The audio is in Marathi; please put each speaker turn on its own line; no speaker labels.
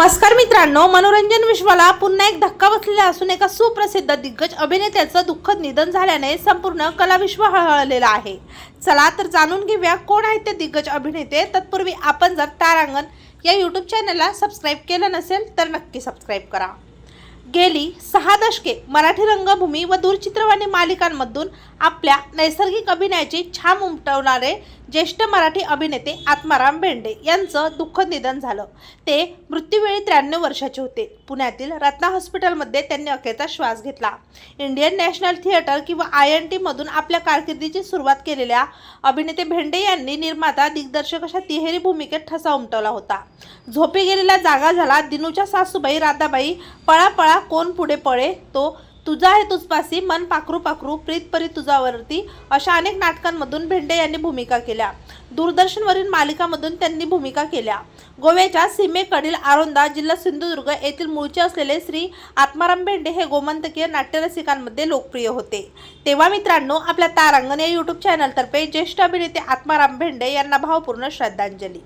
नमस्कार मित्रांनो मनोरंजन विश्वाला पुन्हा एक धक्का बसलेला असून एका सुप्रसिद्ध दिग्गज अभिनेत्याचं दुःखद निधन झाल्याने संपूर्ण कलाविश्व हळहळलेलं आहे. चला तर जाणून घेऊया कोण आहेत ते दिग्गज अभिनेते. तत्पूर्वी आपण जर तारांगण या यूट्यूब चॅनलला सबस्क्राईब केलं नसेल तर नक्की सबस्क्राईब करा. गेली सहा दशके मराठी रंगभूमी व दूरचित्रवाणी मालिकांमधून आपल्या नैसर्गिक अभिनयाची छाम उमटवणारे ज्येष्ठ मराठी अभिनेते आत्माराम भेंडे यांचं दुःखद निधन झालं. ते मृत्यूवेळी त्र्याण्णव वर्षाचे होते. पुण्यातील रत्ना हॉस्पिटलमध्ये त्यांनी अखेरचा श्वास घेतला. इंडियन नॅशनल थिएटर किंवा आय एन टीमधून आपल्या कारकिर्दीची सुरुवात केलेल्या अभिनेते भेंडे यांनी निर्माता दिग्दर्शक अशा तिहेरी भूमिकेत ठसा उमटवला होता. झोपी गेलेला जागा झाला दिनूच्या सासूबाई राधाबाई पळा पळा कोण पुढे पळे तो तुझा आहे तुझपासी मन पाखरू पाखरू प्रीत परी तुझावरती अशा अनेक नाटकांमधून भेंडे यांनी भूमिका केल्या. दूरदर्शनवरील मालिकामधून त्यांनी भूमिका केल्या. गोव्याच्या सीमेकडील आरोंदा जिल्हा सिंधुदुर्ग येथील मूळचे असलेले श्री आत्माराम भेंडे हे गोमंतकीय नाट्यरसिकांमध्ये लोकप्रिय होते. तेव्हा मित्रांनो आपल्या तारांगण या यूट्यूब चॅनलतर्फे ज्येष्ठ अभिनेते आत्माराम भेंडे यांना भावपूर्ण श्रद्धांजली.